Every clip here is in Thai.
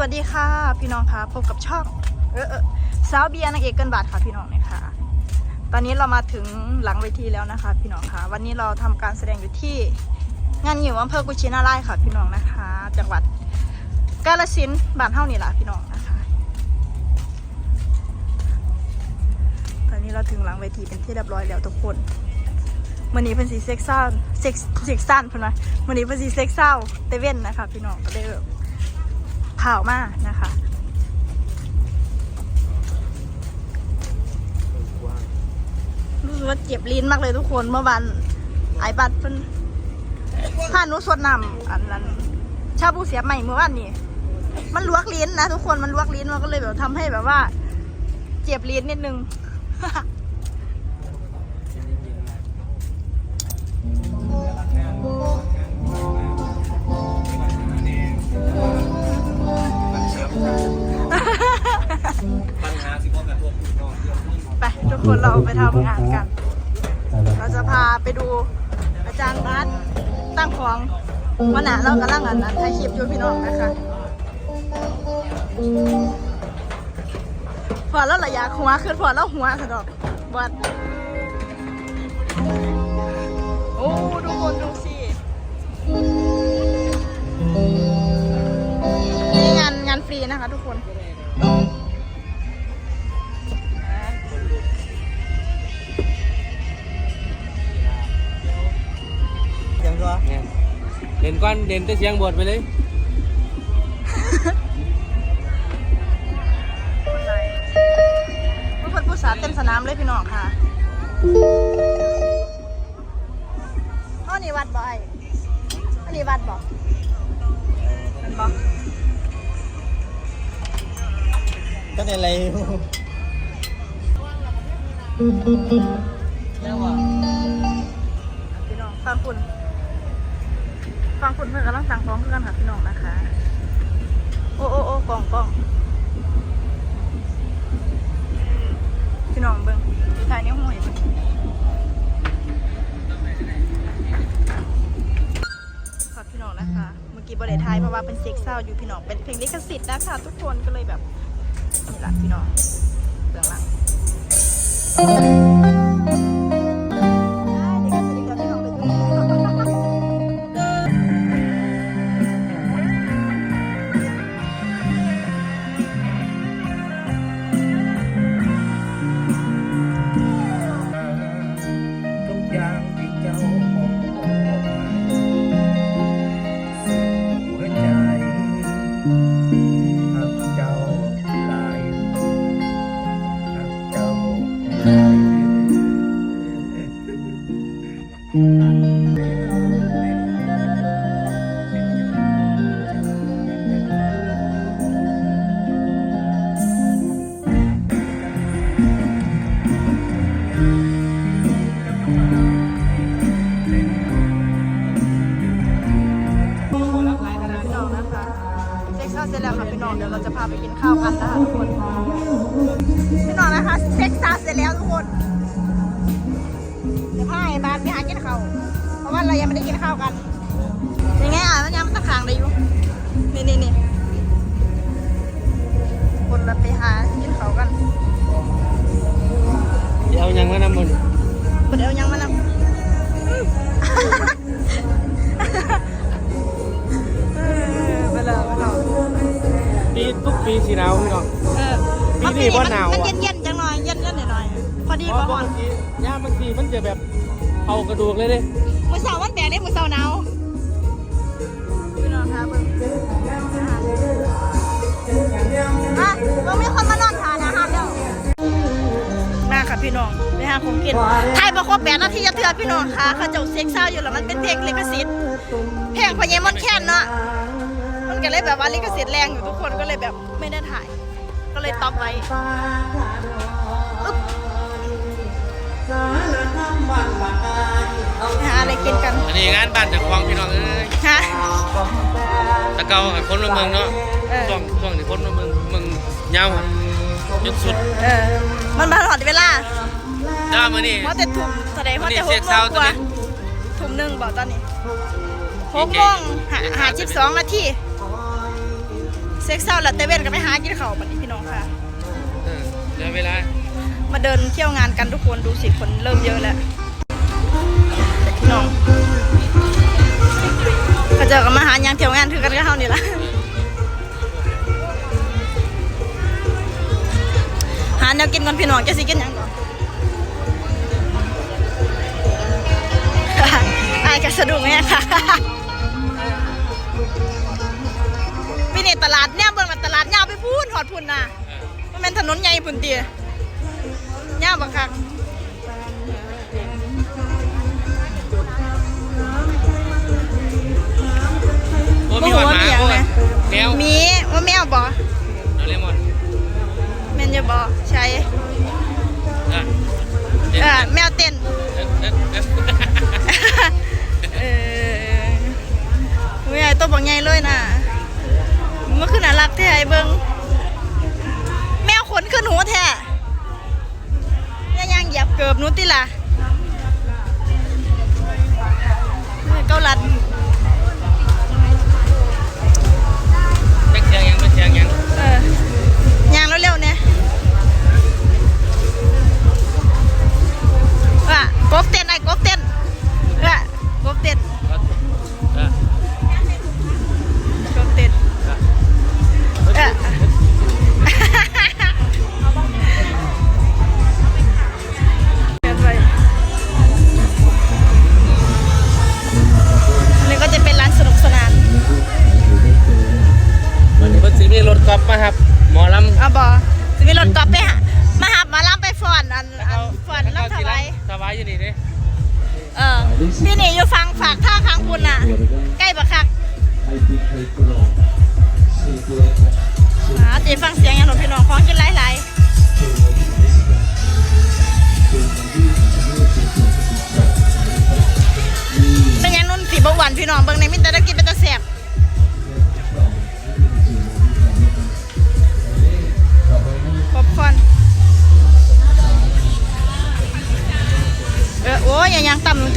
วัสดีค่ะ พี่น้องค่ะพบกับช่องเออเออสาวเบียร์นางเอกเกินบาทค่ะพี่น้องนะคะ ตอนนี้เรามาถึงหลังเวทีแล้วนะคะ พี่น้องค่ะ วันนี้เราทำการแสดงอยู่ที่งานอยู่อำเภอกุชินาราชค่ะ พี่น้องนะคะ จังหวัดกาฬสินบ้านเฮานี่แหละพี่น้องนะคะ ตอนนี้เราถึงหลังเวทีเป็นที่เรียบร้อยแล้วทุกคนวันนี้เป็นสีเซ็กซ์ซ่าเซ็กเซ็กซ่านเพิ่นว่าวันนี้เป็นสีเซ็กซ่าเตเว่นนะคะ พี่น้องก็ได้แบบ ข่าวมากนะคะ รู้สึกว่าเจ็บลิ้นมากเลยทุกคนเมื่อวานไอบัตรเพิ่นผ่านหนุสดนำอันนั้น ชาบูเสียใหม่เมื่อวานนี้มันลวกลิ้นนะทุกคนมันลวกลิ้นมันก็เลยแบบทำให้แบบว่า เจ็บลิ้นนิดนึงปัญ กคนเราไปทานกัน เราจะพาไปดูอาจารย์บัสตั้งของวันน่ะเรากำลังอันนั้นถ่ายคลิปอยู่พี่น้องนะคะพอแล้วระยะหัวขึ้นพอแล้วหัวสะดอกวัดโอ้ทุกคนดูสินี่งานงานฟรีนะคะทุกคน นก้อนเด่นแต่เสียงบทไปเลยเมื่อคนผู้สาเต็มสนามเลยพี่น้องค่ะพ่อนี่วัดบ่อยอันนี้วัดบ่มันบ่ก็ในอะไรแล้วว่าพี่น้องฟังคุณ ฟังคุณเพื่อนกำลังสั่งของเพื่อนค่ะพี่น้องนะคะ โอ้โอ้โอ้กล่องกล่องพี่น้องเบิ้งถ่ายนิ้วหัวอยู่ขอบพี่น้องนะคะ เมื่อกี้บริไทยเพราะว่าเป็นเซ็กเศร้าอยู่พี่น้องเป็นเพลงลิขสิทธิ์นะคะทุกคนก็เลยแบบนี่แหละพี่น้องเบื้องหลัง เซ็กซ์เศร้าเสร็จแล้วค่ะพี่น้องเดี๋ยวเราจะพาไปกินข้าวกันนะคะทุกคนพี่น้องนะคะเซ็กซ์เศร้าเสร็จแล้วทุกคน บ้านไปหากินข้าวเพราะว่าเรายังไม่ได้กินข้าวกันยังไงอะมันยังมันตะขางได้อยู่นี่นี่นี่คนเราไปหากินข้าวกันเดี๋ยวยังมานำมันคนเดียวยังมานำเออไปเลยไปเลยปีทุกปีสีหนาวพี่น้องเออปีนี้บ่หนาวมันอะเย็นเย็นๆจังหน่อยเย็นเย็นๆหน่อยๆพอดีเพพอราะหบาอนงทีย่าบางทีมันจะแบบ เอากระดูกเลยด้มือเสาวันแดงนี่มือเสาร์หนาพี่น้องคะเบิ่งอะเรามีคนมานอนทานอาหารแล้วมาค่ะพี่น้องไปหาของกินไทยบอกว่าแปดนาทีจะเถื่อพี่น้องค่ะเขาเจ้าเซ็กซ์เศร้าอยู่แล้วมันเป็นเพลงลิขสิทธิ์เพลงพญามอนแคนเนาะมันก็เลยแบบว่าลิขสิทธิ์แรงอยู่ทุกคนก็เลยแบบไม่ได้ถ่าย ก็เลยต็อปไว้อึ๊บ หาอะไรกินกันอันนี้งานบ้านจากควงพี่น้องเอ้ยฮะตะเกาให้คนมาเมืองเนาะเออช่วงช่วงที่คนมาเมืองเมืองยาวอะจุดสุดเออมันมาหอดเวลาแต่ว่ามื้อนี้เพราะแต่ถุ่มแสดงว่าวันนี้แต่หเซ็กกโมเศร้างกว่าตอนนี้ถุ่มหนึ่งบอกตอนนี้หดีกใจโมงหาหาสิบสองนาทีเซ็กเศร้าแล้วแต่เว้นก็ไปหากินข้าวบัดนี้พี่น้องค่ะเออเดี๋ยวเวลา มาเดินเที่ยวงานกันทุกคนดูสิคนเริ่มเยอะแล้วพี่น้องก็เจอกันมาหายังเที่ยวงานคือกันก็เท่านี้ละหาแนวกินก่อนพี่น้องจะสิกินยังก่อนอายจะสะดุ้งแม่ค่ะพี่นี่ตลาดเนี่ยเบิ่งว่าตลาดยาวไปพูนหอดพุ่นน่ะมันเป็นถนนใหญ่พุ่นเตีย ยาบักคักโอ้มีหวานหมาโอ้แมวมีว่าแมวบ่โดเรมอนแมนจะบ่ใช่อะเออแมวเต้นเอ๊ะเอ๊ะเฮ้ยไอตัวบักใหญ่เลยน่ะมันคือน่ารักแท้ไอ้เบิ่ง เ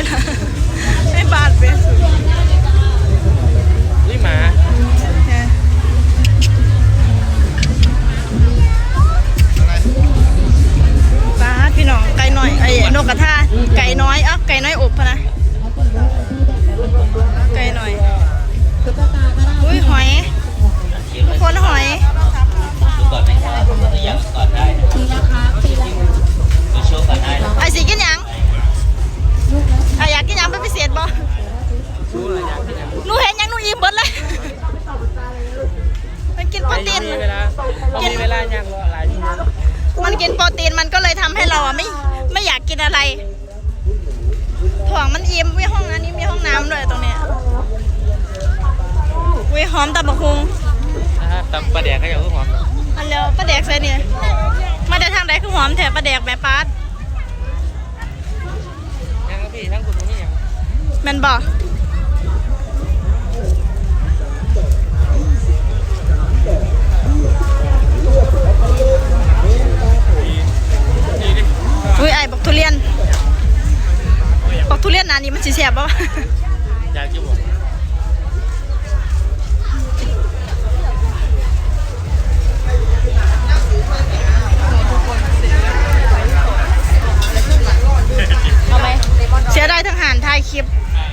ลงติละไม่บาดเปสุดนี่หมาปลาพี่น้องไก่น้อยไอ้นกกระทาไก่น้อยเอะไก่น้อยอบพะนะไก่น้อยอุ้ยหอยทุกคนหอยไอ้สีกินหยังไอ้ อมตะบะคุงนะครับตำปลาแดกก็อย่างที่หอมอันแล้วปลาแดกใส่เนี่ยมาแต่ทางใดคือหอมแถบปลาแดกแม่ปาดยังครับพี่ทั้งคุณตรงนี้ยังแมันบ่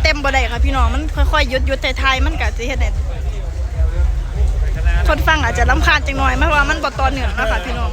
ต็มบ่ได้ค่ะพี่น้องมันค่อยๆหยุดยุดไทยๆมันก็สิเฮ็ดให้คนฟังอาจจะลำคาญจังหน่อยเพราะว่ามันบ่ต่อเนื่องนะคะพี่น้อง